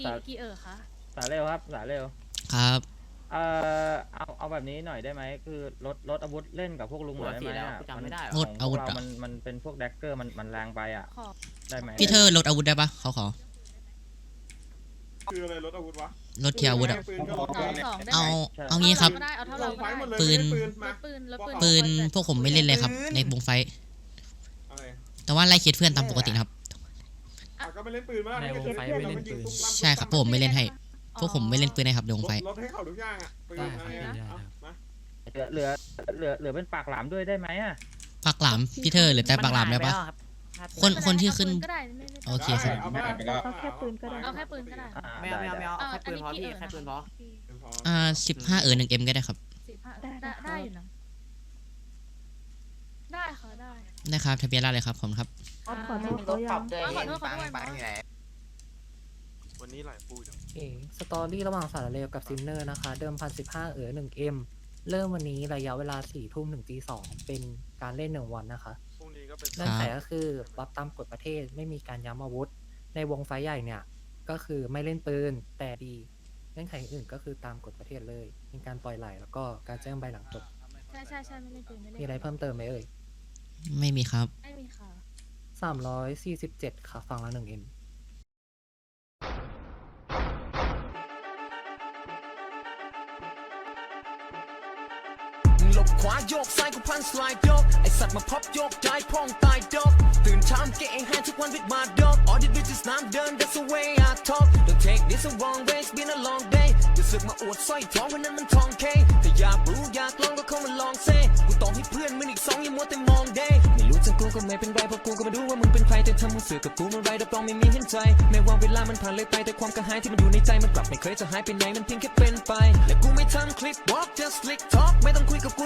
กี่กี่เออคะสายเร็วครับสายเร็วครับ เอ่อเอาเอาแบบนี้หน่อยได้ไหมคือลดลดอาวุธเล่นกับพวกลุงหน่อยได้ไหมหัวสีแล้วอะจำไม่ได้หรอขลอดงอาวุธพกเหรอ เรามันมันเป็นพวกแดกเกอร์มันมันแรงไปอะขอบได้ไหมพี่เธอลดอาวุธได้ปะเขาขอคืออะไรรถอาวุธวะลดเทียร์อาวุธอะปืนก็รถสองสองได้เอาไหมเอางี้ครับก็ได้เอาเท่าลเรางก็ไฟได้หมดเลยปืน ปืนรมาถปืนรถปืนปืนของพวกผมไม่เล่นเลยครับ ในวงไฟท์อะไรแต่ว่าไล่เคสเพื่อนตามปกตินะครับ อะก็ไม่เล่นปืนมาในวงไฟไม่เล่นปืน ใช่ครับพวกผมไม่เล่นให้ พวกผมไม่เล่นปืนนะครับในวงไฟท์รถให้เขาทุกอย่างอะปืนอะไรอะเอามาเหลือเหลือเหลือเหลือเป็นปากหลามด้วยได้ไหมอะปากหลามพี่เธอหรือแต่ปากหลามได้ปะ คนคนที่ขึ้น ก็ได้ไม่ไม่โอเคครับเอาไปเอาแค่ปืนก็ได้ เอาแค่ปืนก็ได้อ่าไม่เอาไม่เอาไม่ด้เอาเอเอาอแค่ปืนพออันนี้พี่กี่แค่ปืนพออ่าสิบห้าเออหนึ่งเอ็มก็ได้ครับสิบห้าได้ได้ได้ได้อยู่นะได้ค่ะได้ ได้ครับทะเบียนราษฎร์เลยครับผมครับออฟขอโทษเขายังอ๋อขอโทษขอโทษขอโทษวันนี้หลายปูจังเอสตอรี่ระหว่างสารเลวกับซินเนอร์นะคะ เดิมพันสิบห้าเออหนึ่งเอ็มเริ่มวันนี้ระยะเวลาสี่ทุ่มถึงตีสองเป็นการเล่นหนึ่งวันนะคะพรุ่งนี้ก็เป็นเงื่อนไขก็คือรับตามกฎประเทศไม่มีการย้ำอาวุธ ในวงไฟใหญ่เนี่ย ก็คือไม่เล่นปืนแต่ดีเงื่อนไขอื่นก็คือตามกฎประเทศเลยมีการปล่อยไหลแล้วก็การแจ้งใบหลังจบใช่ใช่ใช่ไม่เล่นปืนไม่เล่นมีอะไรเพิ่มเติมไหมเอ่ย ไม่มีครับ ไม่มีค่ะสามร้อยสี่สิบเจ็ดค่ะฝั่งละหนึ่งเอ็ม วาโยกซ้ายกูพันสไลด์ดอกไอสัตว์มาพับโยกย้ายพองตายดอกตื่นเช้าเก่งแฮนทุกวัน with my dog all the bitches น้ำเดิน that's the way I talk don't take this the wrong way it's been a long day จะสึกมาอวดสร้อยทองวันนั้นมันทองเคแต่อยากรู้อยากลองก็เข้ามาลองเซ่กูต่องให้เพื่อนมึงอีกสองอยังมัวแต่มองเดย์ไม่รู้จักกูก็ไม่เป็นไรเพราะกูก็ไม่รู้ว่ามึงเป็นใครแต่ถ้ามึงเสือกกับกูมื่อไรรับรองไม่มีเห็นใจแม้ว่าเวลามันผ่านเลยไปแต่ความกระหายที่มันอยู่ในใจมันกลับไม่เคยจะหายไปไหนมันเพียงแค่เป็นไปและกูไม่ทำคลิป walk just slick talk ไม่ต้องคุยกับกู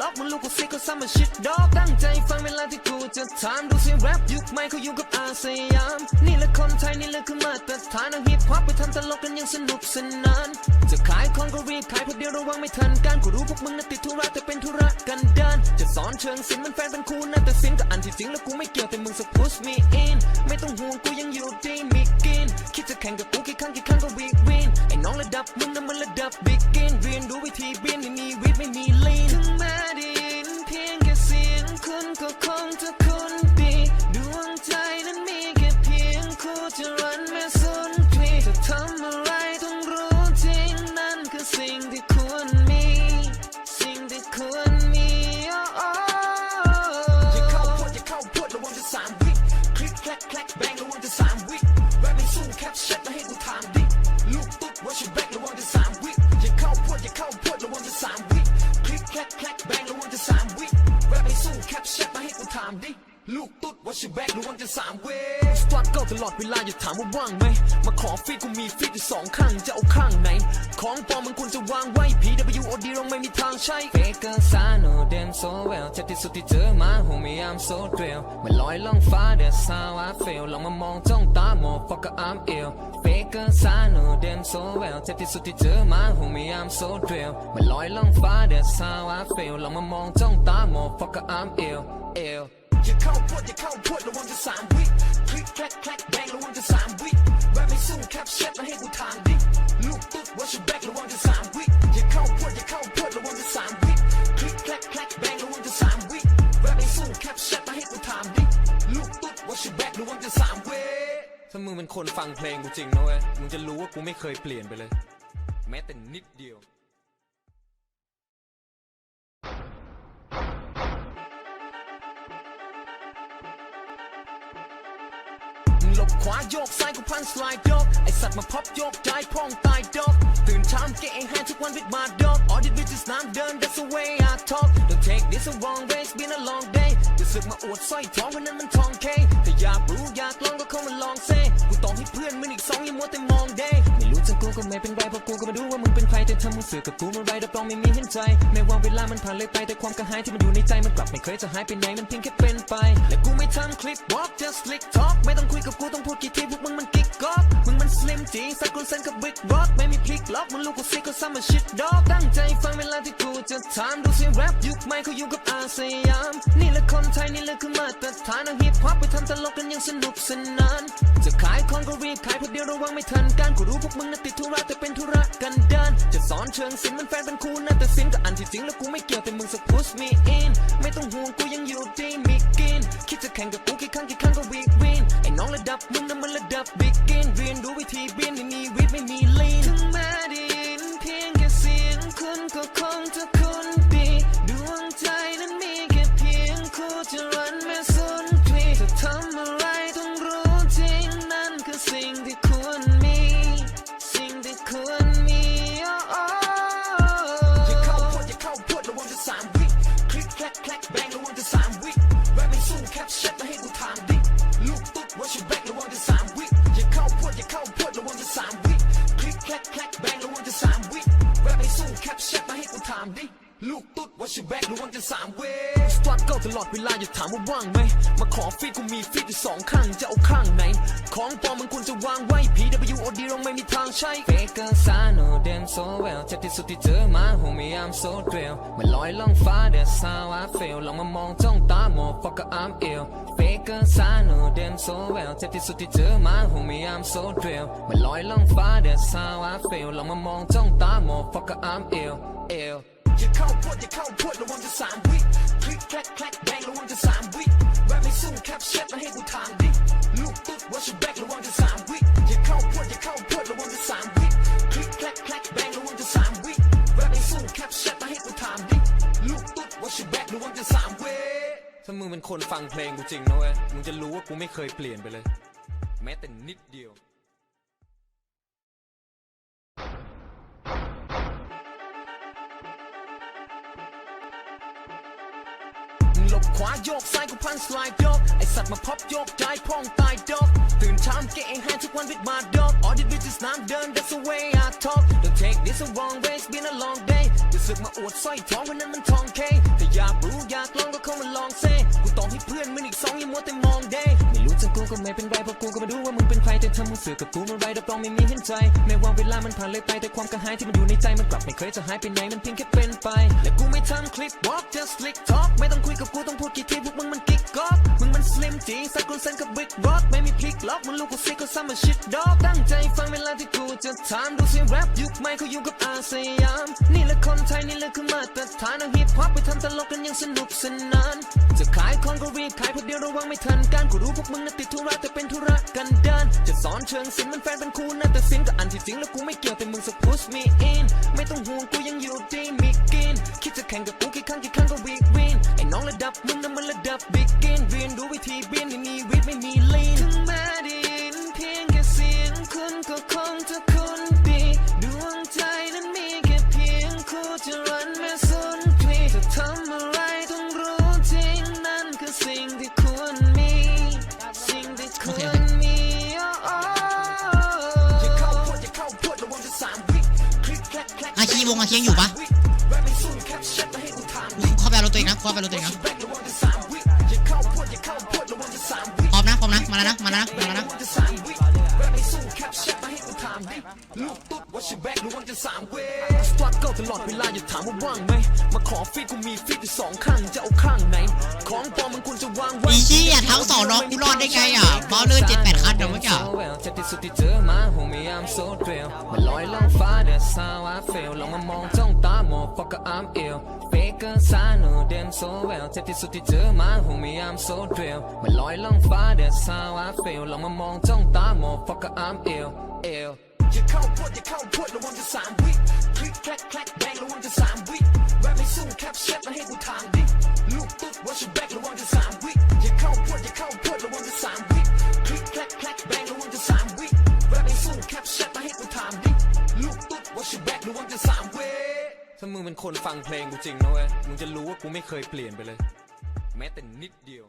ล็อกมึงลูกกูซิกก็ซ้ำมาชิดดอกตั้งใจฟังเวลาที่กูจะถามดูเสียงแรปยุคใหม่เขาอยู่กับอาสยาม นี่แหละคนไทยนี่แหละคือมาตรฐานเอาฮิปฮอปไปทำตลกกันยังสนุกสนาน จะขายของก็รีบขายเพราะเดียวระวังไม่ทันการกูรู้พวกมึงน่ะติดธุระแต่เป็นธุระกันดานจะสอนเชิงศิลป์มันแฟนเป็นครูน่าแต่ศิลป์กับอันที่จริงแล้วกูไม่เกี่ยวแต่มึงสัก push me in ไม่ต้องห่วงกูยังอยู่ดีมีกินคิดจะแข่งกับกูกี่ครั้งกี่ครั้งก็วีวินไอ้น้องระดับมึงนั้นมันระดับบิ๊กกินเรียนรู้วิธีบินไม่มีวิทย์ไม่มี ชิแบกระวังจะสามเวิสตาร์ทก็ตลอดเวลาอย่าถามว่าว่างไหม มาขอฟีดกูมีฟีดอยู่สองข้างจะเอาข้างไหน ของปลอมมันควรจะวางไว้ PWOD เราไม่มีทางใช้ Faker s I know them so well เจ็บที่สุดที่เจอมา homie I'm so drill มันลอยล่องฟ้า that's how I feel ลองมามองจ้องตา motherfucker I'm ill Faker s I know them so well เจ็บที่สุดที่เจอมา homie I'm so drill มันลอยล่องฟ้า that's how I feel ลองมามองจ้องตา motherfucker I'm ill ill อ อย่าเข้าพวดอย่าเข้าพวดระวังจะสามวิคลิกแคลกแคลกแบงระวังจะสามวิแรปไม่สู้แคปเชั่นมาให้กูถามดิลูกตุ๊ดว่าชิแบกระวังจะสามวิอย่าเข้าพวดอย่าเข้าพวดระวังจะสามวิคลิกแคลกแคลกแบงระวังจะสามวิแรปไม่สู้แคปเชั่นมาให้กูถามดิลูกตุ๊ดว่าชิแบกระวังจะสามวิถ้ามึงเป็นคนฟังเพลงกูจริงนะเว้ยมึงจะรู้ว่ากูไม่เคยเปลี่ยนไปเลย แม้แต่นิดเดียว หลบขวาโยกซ้ายกูพันสไลด์ดอกไอสัตว์มาพับโยกย้พองตายดอกตื่นเช้าเก่งแฮนทุกวัน with my dog all the bitches น้ำเดิน that's the way I talk don't take this the wrong way it's been a long day จะสึกมาอวดสร้อยทองวันนั้นมันทองเคแต่อยากรู้อยากลองก็เข้ามาลองเซ่กูต่องให้เพื่อนมึงอีกสองอยังมัวแต่มองเดย์ไม่รู้จักกูก็ไม่เป็นไรเพราะกูก็ม่รู้ว่ามึงเป็นใครแต่ถ้ามึงเสือกกับกูเมื่อไรรับรองไม่มีเห็นใจแม้ว่าเวลามันผ่านเลยไปแต่ความกระหายที่มันอยู่ในใจมันกลับไม่เคยจะหายไปไหนมันเพียงแค่เป็นไปและกูไม่ทำคลิป walk just lick talk ไม่ต้องคุยกับกูต้องพูดกี่ทีพวกมึงมันกิ๊กก๊อกมึงมันสลิมจีสักกูเซนกับบิ๊กร็อกไม่มีพลิกล็อกมันลูกกูซิกก็ซ้ำมาชิดดอกตั้งใจฟังเวลาที่กูจะถามดูสิแรปยุคใหม่เขาอยู่กับอาสยาม นี่แหละคนไทยนี่แหละคือมาตรฐานเอาฮิปฮอปไปทำตลกกันยังสนุกสนาน จะขายของก็รีบขายเพราะเดียวระวังไม่ทันการกูรู้พวกมึงน่ะติดธุระแต่เป็นธุระกันดานจะสอนเชิงศิลป์มันแฟนเป็นครูนะแต่ศิลป์กับอันที่จริงแล้วกูไม่เกี่ยวแต่มึงสัก push me in ไม่ต้องห่วงกูยังอยู่ดีมีกิน คิดจะแข่งกับกูกี่ครั้งกี่ครั้งก็วีวินไอ้น้องระดับมึงนั้นมันระดับบิ๊กกินเรียนรู้วิธีบินไม่มีวิทย์ไม่มีลีนถึงแม้ได้ยินเพียงแค่เสียงคุณก็คงจะามว่าว่างไหมมาขอฟีดกูมีฟีดอยู่สองข้างจะเอาข้างไหน ของปลอมมึงควรจะวางไว้ PWOD เราไม่มีทางใช้ Faker I know them so well เจ็บที่สุดที่เจอมา homie I'm so thrill มันลอยล่องฟ้า that's how I feel ลองมามองจ้องตา motherfucker I'm ill Faker I know them so well เจ็บที่สุดที่เจอมา homie I'm so thrill มันลอยล่องฟ้า that's how I feel ลองมามองจ้องตา motherfucker I'm ill ill อย่าเข้าพวดอย่าเข้าพวดระวังจะสามวิคลิก แคลกแคลกแบงระวังจะสามวิแรปไม่สู้แคปชั่นมาให้กูถามดิลูกตุ๊ดว่าชิแบกระวังจะสามวิอย่าเข้าพวดอย่าเข้าพวดระวังจะสามวิคลิกแคลกแคลกแบงระวังจะสามวิแรปไม่สู้แคปชั่นมาให้กูถามดิลูกตุ๊ดว่าชิแบกระวังจะสามวิถ้ามึงเป็นคนฟังเพลงกูจริงนะเว้ยมึงจะรู้ว่ากูไม่เคยเปลี่ยนไปเลย แม้แต่นิดเดียว ขวาโยกซ้ายกูพันสไลด์ยกไอสัตว์มาพับโยกย้ายพ่องตายดอกตื่นเช้าเก่งแฮนทุกวัน with my dog all the bitches น้ำเดิน that's the way I talk don't take this a wrong way it's been a long day จะสึกมาอวดสร้อยทองวันนั้นมันทองเคแต่อยากรู้อยากลองก็เข้ามาลองเซ่กูต้องให้เพื่อนมึงอีกสองอยังมัวแต่มองเดไม่รู้จะกูก็ไม่เป็นไรเพราะกูก็มาดูว่ามึง เป็นใครแต่ถ้ามึงเสือกกับกูมื่ไรรับรองไม่มีเห็นใจแม้ว่าเวลามันผ่านเลยไปแต่ความกระหายที่มันอยู่ในใจมันกลับไม่เคยจะหายไปไหนมันเพียงแค่เป็นไปและกูไม่ทำคลิป walk just slick talk ไม่ต้องคุยกับกูต้องพูดกี่ทีพวกมึงมันกิ๊กก๊อกมึงมันสลิมจีสักกูเซนกับบิ๊กร็อกไม่มีพลิกล็อกมึงลูกกูซิกก็ซ้ำมาชิดดอกตั้งใจฟังเวลาที่กูจะถามดูสิแรปยุคใหม่เขาอยู่กับอาสยามนี่แหละคนไทยนี่แหละคือมาตรฐาน ตลกกันยังสนุกสนาน จะขายของก็รีบขายเพราะเดียวระวังไม่ทันการกูรู้พวกมึงน่ะติดธุระแต่เป็นธุระกันดานจะสอนเชิงศิลป์มันแฟนเป็นครูนะแต่ศิลป์กับอันที่จริงแล้วกูไม่เกี่ยวแต่มึงสัก push me in ไม่ต้องห่วงกูยังอยู่ดีมีกินคิดจะแข่งกับกูกี่ครั้งกี่ครั้งก็วีวินไอ้น้องระดับมึงนั้นมันระดับบิ๊กกินเรียนรู้วิธีบินไม่มีวิทย์ไม่มีลีนถึงแม้ได้ยินเพียงแค่เสียงคุณก็คงจะคุ้นดีดวงใจนั้นมีแค่เพียงคู่จะรันีวงอาคียงอยู่ปะแรปไม่สู้แปชั่นมาให้กูถามดิเข้าไปเอารถตัวเองนะเข้าไปเอารถตัวเองนะพร้อมนะพร้อมนะมาแล้วนะมาแล้วนะมาแล้วนะลูกตุ๊ดว่าชิแบกระวังจะสามเกิล ตลอดเวลาอย่าถามว่าว่างไหมมาขอฟีดกูมีฟีดอยู่สองข้างจะเอาข้างไหน ของปลอมมันควรจะวางไว้อีเชี่ยทั้งสองน้องกูรอดได้ไงอะบอลเลื่อนเจ็ดแปดคันเดี๋ยวเมื่อกี้เจ็บที่สุดที่เจอมา homie I'm so thrill มันลอยล่องฟ้า that's how I feel ลองมามองจ้องตา motherfucker I'm ill Faker I know them so well เจ็บที่สุดที่เจอมา homie I'm so thrill มันลอยล่องฟ้า that's how I feel ลองมามองจ้องตา motherfucker I'm ill ill อ ย่าเข้าพวดอย่าเข้าพวดระวังจะสามวิคลิกแคลกแคลกแบงระวังจะสามวิแรปไม่สู้แคปชั่นมาให้กูถามดิลูกตุ๊ดว่าชิแบกระวังจะสามวิอย่าเข้าพวดอย่าเข้าพวดระวังจะสามวิคลิกแคลกแคลกแบงระวังจะสามวิแรปไม่สู้แคปชั่นมาให้กูถามดิลูกตุ๊ดว่าชิแบกระวังจะสามวิถ้ามึงเป็นคนฟังเพลงกูจริงนะเว้ยมึงจะรู้ว่ากูไม่เคยเปลี่ยนไปเลย แม้แต่นิดเดียว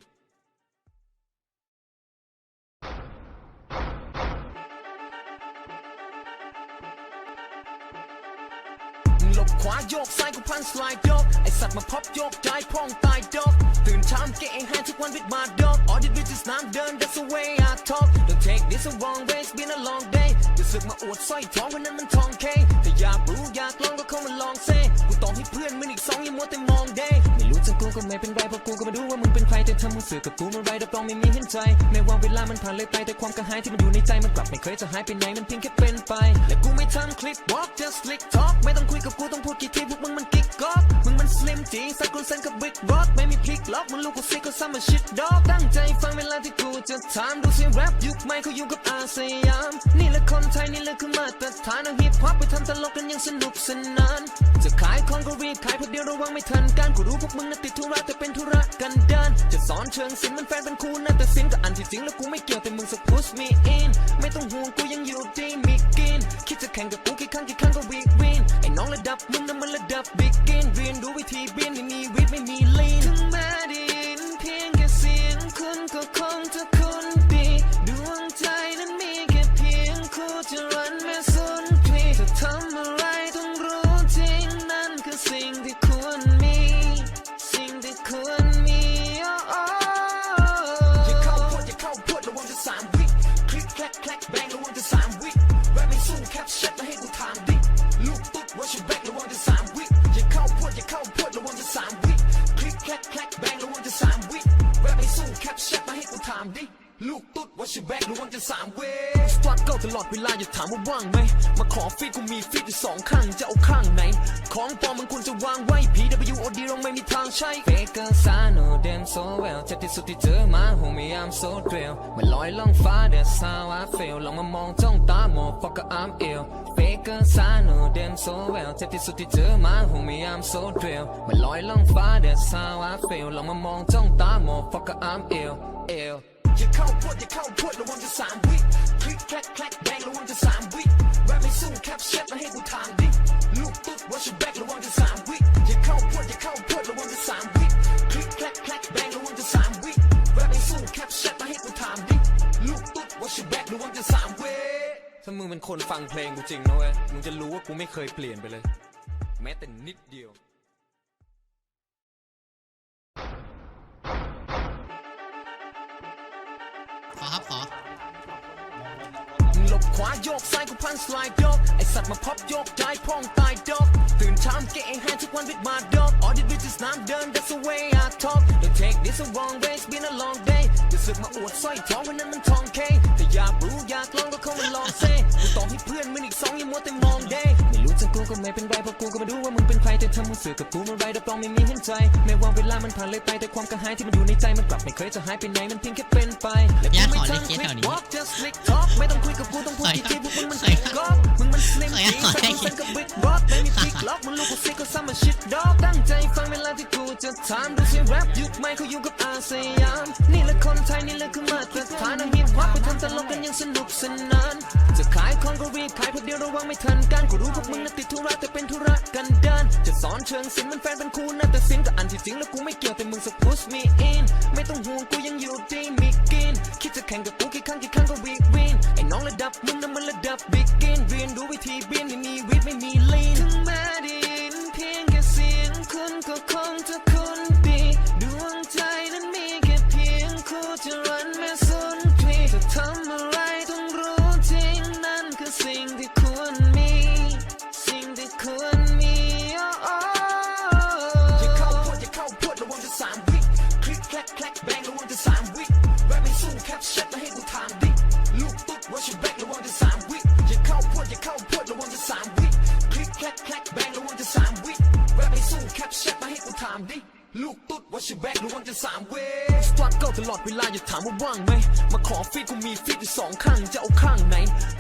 ขวาโยกซ้ายกูพันสไลด์ยกไอสัตว์มาพบโยกย้ายพ่องตายดอกตื่นเช้าเก่งแฮนทุกวัน with my dog all the bitches น้ำเดิน that's the way I talk don't take this the wrong way it's been a long day จะสึกมาอวดสร้อยทองวันนั้นมันทองเคแต่อยากรู้อยากลองก็เข้ามาลองเซ่กูต่อให้เพื่อนมึงอีกสองอยังมัวแต่มองเด้ไม่รู้จะกูก็ไม่เป็นไรเพราะกูก็ไม่รู้ว่ามึงเป็นใครแต่ถ้ามึงสื่อกับกูเมื่อไรรับรองไม่มีเห็นใจแม้ว่าเวลามันผ่านเลยไปแต่ความกระหายที่มันอยู่ในใจมันกลับไม่เคยจะหายไปไหนมันเพียงแค่เป็นไปและกูไม่ทำคลิป walk just slick talk ไม่ต้องคุยกับกูต้องพูดกี่ทีพวกมึงมันกิ๊กก๊อกมึงมันสลิมจีสักกูเซนกับบิ๊กบ็อกไม่มีพลิกล็อกมันลูกกูซิกก็ซ้ำมาชิดดอกตั้งใจฟังเวลาที่กูจะถามดูสิแรปยุคใหม่เขาอยู่กับอาสยาม นี่แหละคนไทยนี่แหละคือมาตรฐานเอาฮิปฮอปไปทำตลกกันยังสนุกสนาน จะขายของก็รีบขายเพราะเดียวระวังไม่ทันการกูรู้พวกมึงน่ะติดธุระแต่เป็นธุระกันดานจะสอนเชิงศิลป์มันแฟนเป็นครูนะแต่ศิลป์กับอันที่จริงแล้วกูไม่เกี่ยวแต่มึงสัก push me in ไม่ต้องห่วงกูยังอยู่ที่มีกิน คิดจะแข่งกับกูกี่ครั้งกี่ครั้งก็วีวินไอ้น้องระดับมึงน้ำมันระดับบิ๊กเกนเรียนรู้วิธีบินไม่มีวิทย์ไม่มีลีนถึงแม้ดินเพียงแค่เสียงคุณก็คงจะคุ้นดี ดวงใจนั้นมีแค่เพียงคู่จะ สู้แคปชั่น ลูกตุ๊ดว่าฉันแบงระวังจะสามเวสตรัคเกิลตลอดเวลาอย่าถามว่าว่างไหม มาขอฟีดกูมีฟีดอยู่สองข้างจะเอาข้างไหน ของปลอมมันควรจะวางไว้ PWOD เราไม่มีทางใช้ Faker s I know them so well เจ็บที่สุดที่เจอมา homie I'm so thrill มันลอยล่องฟ้า that's how I feel ลองมามองจ้องตาหมอง fucker I'm ill Faker s I know them so well เจ็บที่สุดที่เจอมา homie I'm so thrill มันลอยล่องฟ้า that's how I feel ลองมามองจ้องตาหมอง fucker I'm ill ill อย่าเข้าพวดอย่าเข้าพวดระวังจะสามวิคลิกแคลกแคลกแบงระวังจะสามวิแรปไม่สู้แคปชั่นมาให้กูถามดิลูกตุ๊ดว่าฉันแบกระวังจะสามวิอย่าเข้าพวดอย่าเข้าพวดระวังจะสามวิคลิกแคลกแคลกแบงระวังจะสามวิแรปไม่สู้แคปชั่นมาให้กูถามดิลูกตุ๊ดว่าฉันแบกระวังจะสามวิถ้ามึงเป็นคนฟังเพลงกูจริงนะเว้ยมึงจะรู้ว่ากูไม่เคยเปลี่ยนไปเลย แม้แต่นิดเดียว วาโยกซ้ายกูพันสไลด์ดอกไอสัตว์มาพบโยกย้ายพองตายดอกตื่นเช้าเกะแฮนทุกวันวิดมาดอก all the bitches น้ำเดิน that's the way I talk don't take this a wrong way it's been a long day จะสึกมาอวดสร้อยทองวันนั้นมันทองเคแต่อยากรู้อยากลองก็เข้ามาลองเซ่กูต่อให้เพื่อนมึงอีกสองยังมัวแต่มองเด้ ไม่รู้จะกูก็ไม่เป็นไรเพราะกูก็ไม่รู้ว่ามึงเป็นใครแต่ถ้ามึงสื่อกับกูเมื่อไรรับรองไม่มีเห็นใจแม้ว่าเวลามันผ่านเลยไปแต่ความกระหายที่มันอยู่ในใจมันกลับไม่เคยจะหายไปไหนมันเพียงแค่เป็นไปและกูญาติไม่ขอเลขทำเคสคลิแถปวนี้ walk just slick talk ไม่ต้องคุยกับกูต้องพูดกี่ทีพวกมึงมันขอติดก๊อกมึงมันสลิมขอจีขอสักให้กูเซนกับบิ๊กบ็อกไม่มีพลิกล็อกมันลูกกูซิกก็ซ้ำมาชิดดอกตั้งใจฟังเวลาที่กูจะถามดูสิแรปยุคใหม่เขาอยู่กับอาสยามนี่แหละคนไทยนี่แหละคือมาตรฐานเอาฮิปฮอปไปทำตลกกันอยังสนุกสนานจะขายของก็รีบขายเพราะเดียวระวังไม่ทันการกูรู้พวกมึงนะติดธุระแต่เป็นธุระกันเดิน จะสอนเชิงศิลป์มันแฟนเป็นครูนะแต่ศิลป์ก็อันที่จริงแล้วกูไม่เกี่ยวแต่มึงสัก push me in ไม่ต้องห่วงกูยังอยู่ที่มีกิน คิดจะแข่งกับกูกี่ครั้งกี่ครั้งก็วีวินไอ้น้องระดับมึงนั้นมันระดับบิ๊กกินเรียนรู้วิธีบิน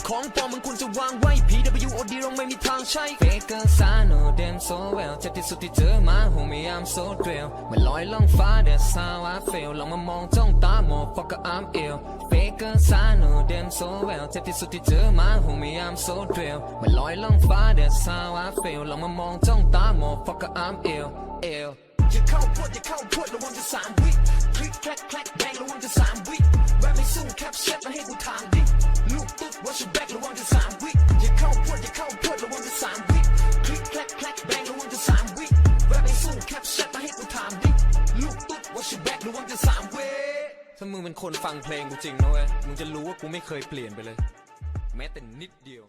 ของปลอมมันควรจะวางไว้ PWOD เราไม่มีทางใช้ Faker s I know them so well เจ็บที่สุดที่เจอมา homie I'm so thrill มันลอยล่องฟ้า that's how I feel ลองมามองจ้องตามอง fucker I'm ill Faker s I know them so well เจ็บที่สุดที่เจอมา homie I'm so thrill มันลอยล่องฟ้า that's how I feel ลองมามองจ้องตามอง fucker I'm ill ill อย่าเข้าพวดอย่าเข้าพวดระวังจะสามวิคลิกแคลกแคลกแบงระวังจะสามวิแรปไม่สู้แคปชั่นมาให้กูถามดิ ว่าฉันแบกระวังจะสามวิถ้ามึงเป็นคนฟังเพลงกูจริงนะเว้ย มึงจะรู้ว่ากูไม่เคยเปลี่ยนไปเลย แม้แต่นิดเดียว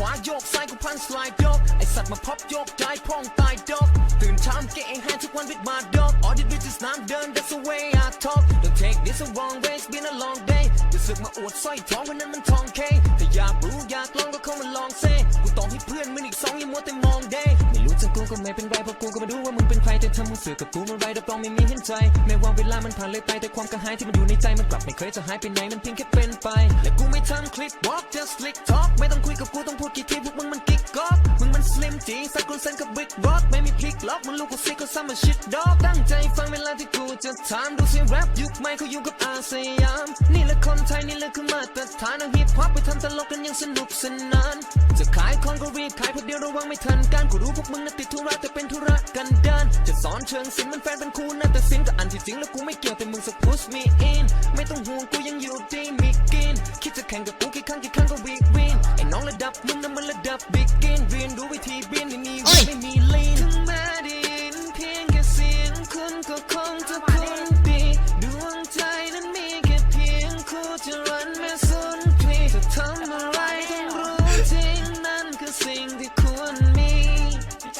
วาโยกซ้ายกูพันสไลด์ยกไอสัตว์มาพับโยกย้ายพองตายดอกตื่นเช้าเก่งแฮนทุกวัน with my dog all the bitches น้ำเดิน that's the way I talk don't take this the wrong way it's been a long day จะสึกมาอวดสร้อยทองวันนั้นมันทองเคแต่อยากรู้อยากลองก็เข้ามาลองเซ่กูต้องให้เพื่อนมึงอีกสองอย่ามัวแต่มองเดย์ไม่รู้จะกูก็ไม่เป็นไรเพราะกูก็ไม่รู้ว่ามึงเป็นใครแต่ถ้ามึงเสือกกับกูมื่อไรรับรองไม่มีเห็นใจแม้ว่าเวลามันผ่านเลยไปแต่ความกระหายที่มันอยู่ในใจมันกลับไม่เคยจะหายไปไหนมันเพียงแค่เป็นไปและกูไม่ทำคลิป walk just slick talk ไม่ต้องคุยกับกูต้องพูดกี่ทีพวกมึงมันกิ๊กก๊อกมึงมันสลิมจีสักคนเซนกับบิ๊กร็อกไม่มีพลิกล็อกมึงลูกกูซิกก็ซ้ำมาชิดดอกตั้งใจฟังเวลาที่กูจะถามดูเสียงแรปยุคใหม่เขาอยู่กับอาสยาม นี่แหละคนไทยนี่แหละคือมาตรฐานเอาฮิปฮอปไปทำตลกกันยังสนุกสนาน จะขายของก็รีบขายเพราะเดียวระวังไม่ทันการกูรู้พวกมึงน่ะติดธุระแต่เป็นธุระกันดานจะสอนเชิงศิลป์มันแฟนเป็นครูนะแต่ศิลป์กับอันที่จริงแล้วกูไม่เกี่ยวแต่มึงสัก push me in ไม่ต้องห่วงกูยังอยู่ดีมีกินคิดจะแข่งกับกูกี่ครั้งกี่ครั้งก็วีวินไอ้น้องระดับมึงนั้นมันระดับบิ๊กกินเรียนรู้วิธีบินไม่มีเอ้ยไม่มีลีนถึงแม้ได้ยินเพียงแค่เสียงคุณก็คงจะคุ้นดีดวงใจนั้นมีแค่เพียงคู่จะรันแม่สุนทรีจะทำอะไรต้องรู้จริงนั่นคือสิ่งที่ควรมี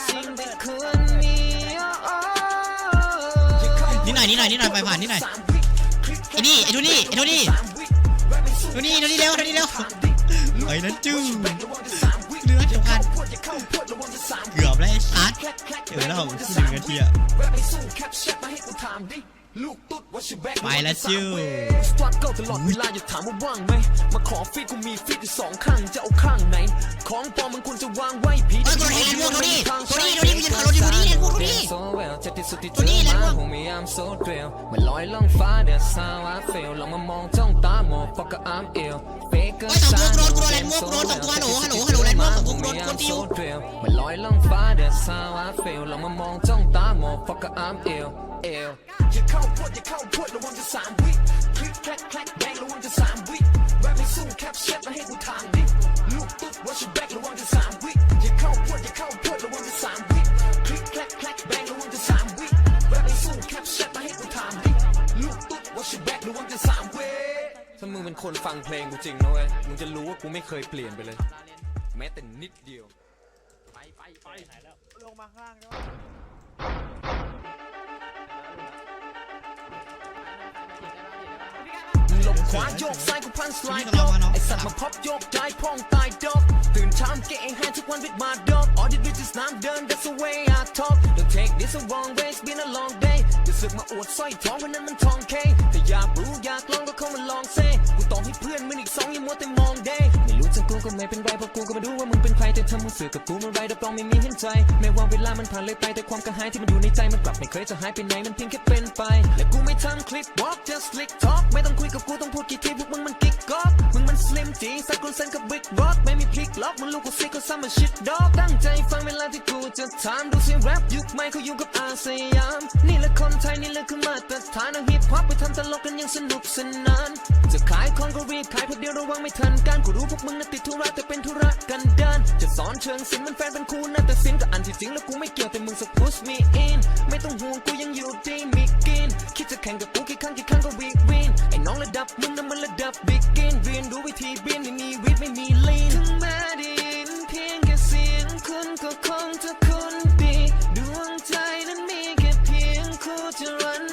สิ่งที่ควรมีโอ้โนิดหน่อยนิดหน่อยนิดหน่อยไปผ่านนิดหน่อยไอ้นี่ไอ้ดูนี่ไอ้ดูนี่ดูนี่ดูนี่เร็วดูนี่เร็วไอ้นั่นจู้เกือบแล้วไอ้สัสเออแล้วผม ที่หนึ่งนาทีอะไปแล้วจู้สตรัคเกิลตลอดเวลาอย่าถามว่าว่างไหมมาขอฟีดกูมีฟีดอยู่สองข้างจะเอาข้างไหน ของปลอมมันควรจะวางไว้ผีเอ้ยตัวนี้แลนด์ม่วงตัวนี้ตัวนี้ตัวนี้มันจะขับรถอยู่ตัวนี้แลนด์ม่วงตัวนี้โซเวลจะที่สุดที่เจตัวนี้อแลนด์ม่มาวงผมพยายามโซเดรลมันลอยล่องฟ้า that's how I feel ลองมามองจ้องตามอง fuck I'm ill fake เฮ้ยสองตัวกูโดนกูโดนแลนด์ม่วงกูโดนสองตัวฮัลโหลฮัลโหลฮัลโหลแลนด์ม่วงสองตัวกูโดนกูโดนติวมันลอยล่องฟ้า that's how I feel ลองมามองจ้องตามอง fuck I'm ill ill อย่าเข้าพวดอย่าเข้าพวดระวังจะสามวิคลิกแคลกแคลกแบงระวังจะสามวิแรปไม่สู้แคปเช็ดมาให้กูทางดิลูกตุ๊ด watch your back ระวังจะสามวิอย่าเข้าพวดอย่าเข้าพวดระวังจะสามวิคลิกแคลกแคลกแบงระวังจะสามวิแรปไม่สู้แคปเช็ดมาให้กูทางดิลูกตุ๊ด watch your back ระวังจะสามวิถ้ามึงเป็นคนฟังเพลงกูจริงนะเว้ยมึงจะรู้ว่ากูไม่เคยเปลี่ยนไปเลย แม้แต่นิดเดียวหลบขวาโยกซ้ายกูพันสไลด์ยกไอสัตว์มาพับโยกย้ายพ่องตายดอกตื่นเช้าเก่งแฮนทุกวัน with my dog all the bitches น้ำเดิน that's the way I talk don't take this the wrong way it's been a long day จะสึกมาอวดสร้อยทองวันนั้นมันทองเคแต่อยากรู้อยากลองก็เข้ามาลองเซ่กูต้องให้เพื่อนมึงอีกสองอย่ามัวแต่มองเดย์ไม่รู้จะกูก็ไม่เป็นไรเพราะกูก็ไม่รู้ว่ามึงเป็นใครแต่ถ้ามึงเสือกกับกูเมื่อไรรับรองไม่มีเห็นใจแม้ว่าเวลามันผ่านเลยไปแต่ความกระหายที่มันอยู่ในใจมันกลับไม่เคยจะหายไปไหนมันเพียงแค่เป็นไปและกูไม่ทำคลิป walk just slick talk ไม่ต้องคุยกับกูต้องพูดกี่ทีพวกมึงมันกิ๊กก๊อกมึงมันสลิมจีสักคนเซนกับบิ๊กร็อกไม่มีพลิกล็อกมึงลูกกูซิกก็ซ้ำมาชิดดอกตั้งใจฟังเวลาที่กูจะถามดูสีแรปยุคใหม่เขาอยู่กับอาสยาม นี่แหละคนไทยนี่แหละคือมาตรฐานเอาฮิปฮอปไปทำตลกกันยังสนุกสนาน จะขายของก็รีบขายเพราะเดียวระวังไม่ทันการกูรู้พวกมึงน่ะติดธุระแต่เป็นธุระกันดานจะสอนเชิงศิลป์มันแฟนเป็นครูนะแต่ศิลป์กับอันที่จริงแล้วกูไม่เกี่ยวแต่มึงสัก push me in ไม่ต้องห่วงกูยังอยู่ดีมีกินคิดจะแข่งกับกูกี่ครั้งกี่ครั้งก็วีวิน น้องระดับมึงน้ำมันระดับบิ๊กเกนเรียนรู้วิธีบินไม่มีวิทย์ไม่มีลีนถึงแม้ดินเพียงแค่เสียงคุณก็คงจะคุ้นดีดวงใจนั้นมีแค่เพียงคู่จะรัน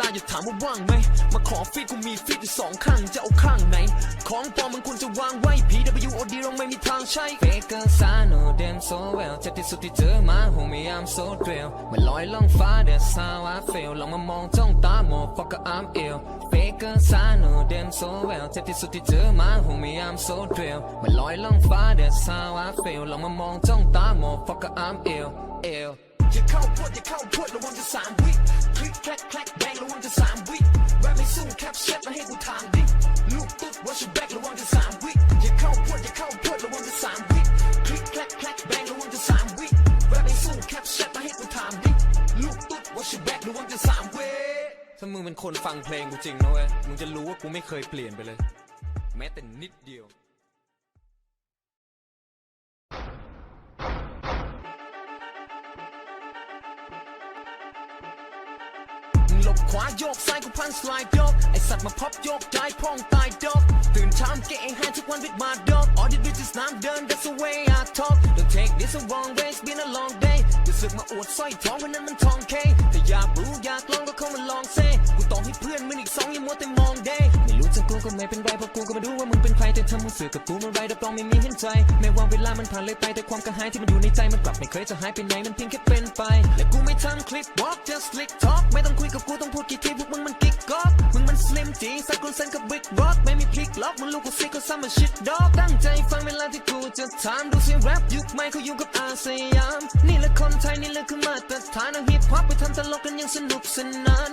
ลตลอดเวลาอย่าถามว่าว่างไหม มาขอฟีดกูมีฟีดอยู่สองข้างจะเอาข้างไหน ของปลอมมันควรจะวางไว้ PWOD เราไม่มีทางใช้ Faker I know them so well จากที่สุดที่เจอมา homie I'm so drill มันลอยล่องฟ้า that's how I feel ลองมามองจ้องตามอง fucker I'm ill Faker I know them so well จากที่สุดที่เจอมา homie I'm so drill มันลอยล่องฟ้า that's how I feel ลองมามองจ้องตามอง fucker I'm ill ill อย่าเข้าพวดอย่าเข้าพวดระวังจะสามวิคลิกแคลกแคลกแบงระวังจะสามวิแรปไม่สู้แคปเช็ดมาให้กูทางดิลูกตุ๊ดว่าชูแบกระวังจะสามวิอย่าเข้าพวดอย่าเข้าพวดระวังจะสามวิคลิกแคลกแคลกแบงระวังจะสามวิแรปไม่สู้แคปเช็ดมาให้กูทางดิลูกตุ๊ดว่าชูแบกระวังจะสามวิถ้ามึงเป็นคนฟังเพลงกูจริงนะเว้ยมึงจะรู้ว่ากูไม่เคยเปลี่ยนไปเลย แม้แต่นิดเดียว ขวาโยกซ้ายกูพันสไลด์ยกไอสัตว์มาพับโยกย้ายพองตายดอกตื่นเช้าเก่งแฮนทุกวัน with my dog all the bitches น้ำเดิน that's the way I talk don't take this a wrong way it's been a long day รู้สึกมาอวดสร้อยทองวันนั้นมันทองเคแต่อยากรู้อยากลองก็เข้ามาลองเซ่กูต้องให้เพื่อนมึงอีกสองอย่ามัวแต่มองเดไม่รู้จะกูก็ไม่เป็นไรเพราะกูก็มาดูว่ามึง แต่ถ้ามึงสื่อกับกูมื่อไรรับรองไม่มีเห็นใจ แม้ว่าเวลามันผ่านเลยไปแต่ความกระหายที่มันอยู่ในใจมันกลับไม่เคยจะหายไปไหนมันเพียงแค่เป็นไป และกูไม่ทำคลิป walk just slick talk ไม่ต้องคุยกับกูต้องพูดกี่ทีพวกมึงมันกิ๊กก๊อกมึงมันสลิมจีสักคนเซนกับบิ๊กร็อกไม่มีพลิกล็อกมึงลูกกูซิกก็ซ้ำมาชิดดอกตั้งใจฟังเวลาที่กูจะถามดูเสียงแรปยุคใหม่เขาอยู่กับอาสยามนี่แหละคนไทยนี่แหละคือมาตรฐานเอาฮิปฮอปไปทำตลกกันยังสนุกสนาน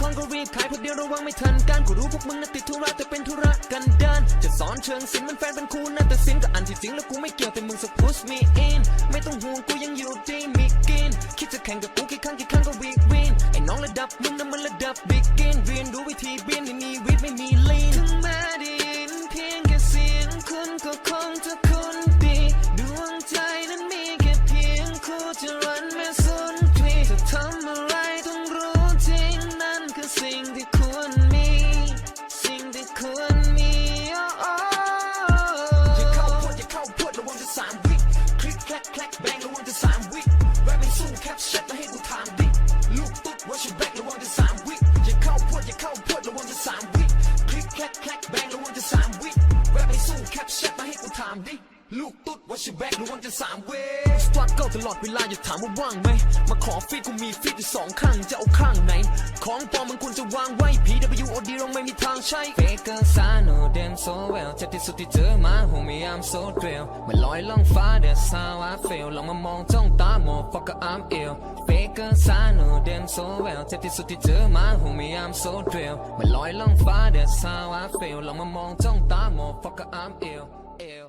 ขายของก็รีบขายเพราะเดียวระวังไม่ทันการกูรู้พวกมึงน่ะติดธุระแต่เป็นธุระกันดานจะสอนเชิงศิลป์มันแฟนเป็นครูนะแต่ศิลป์กับอันที่จริงแล้วกูไม่เกี่ยวแต่มึงสัก push me in ไม่ต้องห่วงกูยังอยู่ดีมีกินคิดจะแข่งกับกูกี่ครั้งกี่ครั้งก็วีวินไอ้น้องระดับมึงนั้นมันระดับ begin เรียนรู้วิธีบินไม่มีวิทย์ไม่มีลีนถึงแม้ได้ยินเพียงแค่เสียงคุณก็คงจะคุ้นดีดวงใจนั้นมีแค่เพียงคู่จะรั ตลอดเวลาอย่าถามว่าว่างไหม มาขอฟีดกูมีฟีดอยู่สองข้างจะเอาข้างไหน ของปลอมมันควรจะวางไว้ PWOD เราไม่มีทางใช้ Faker s I know them so well เจ็บที่สุดที่เจอมา homie I'm so drill มันลอยล่องฟ้า that's how I feel ลองมามองจ้องตา motherfucker I'm ill Faker s I know them so well เจ็บที่สุดที่เจอมา homie I'm so drill มันลอยล่องฟ้า that's how I feel ลองมามองจ้องตา motherfucker I'm ill ill